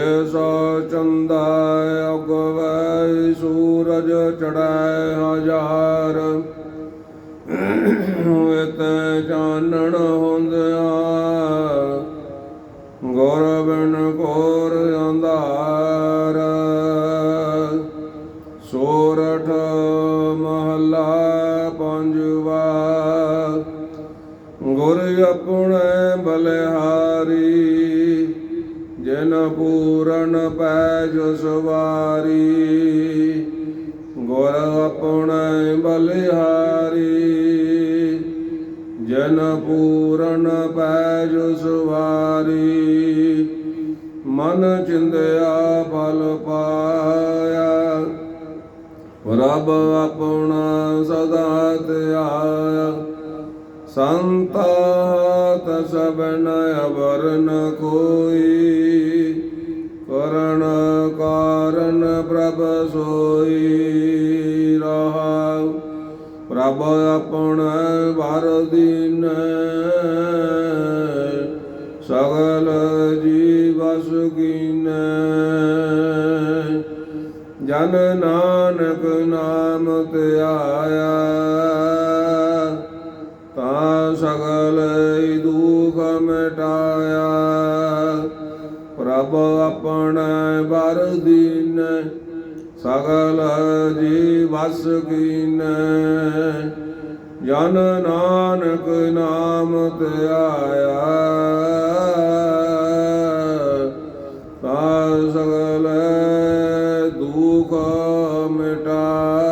ਸੋ ਚੰਦਾ ਅਗਵੈ ਸੂਰਜ ਚੜਾਏ ਹਜ਼ਾਰ। ਇਤ ਚਾਨਣ ਹੁੰਦਿਆ ਗੁਰ ਬਿਨ ਕੋਰ ਅੰਧਾਰ। ਸੋਰਠ ਮਹਲਾ ਪੰਜਵਾ, ਗੁਰ ਆਪਣੇ ਬਲਿਹਾਰੀ। ਜਿਨ ਪੂਰਨ ਪੈਜ ਸਵਾਰੀ, ਗੁਰ ਆਪਣੇ ਬਲਿਹਾਰੀ। ਜਨ ਪੂਰਨ ਪੈਜ ਸੁਵਾਰੀ, ਮਨ ਚਿੰਦਿਆ ਬਲ ਪਾਇਆ। ਰੱਬ ਆਪਣਾ ਸਦਾ ਧਿਆਇਆ। ਸੰਤਾ ਤਸਬਨ ਅਵਰਨ ਕੋ ਸੋਈ ਰਹਾ ਪ੍ਰਭ ਆਪਣ ਵਰ ਦਿਨ, ਸਗਲ ਜੀਵਸ ਕੀਨ। ਜਨ ਨਾਨਕ ਨਾਮ ਧਿਆਇਆ ਤਾ ਸਗਲ ਦੁਖ ਮਿਟਾਇਆ। ਪ੍ਰਭ ਆਪਣ ਬਰ ਦੀਨ ਸਗਲ ਜੀਵਸ ਕੀਨ ਜਨ ਨਾਨਕ ਨਾਮ ਧਿਆਇਆ ਤਾ ਸਗਲ ਦੁਖ ਮਿਟਾਇਆ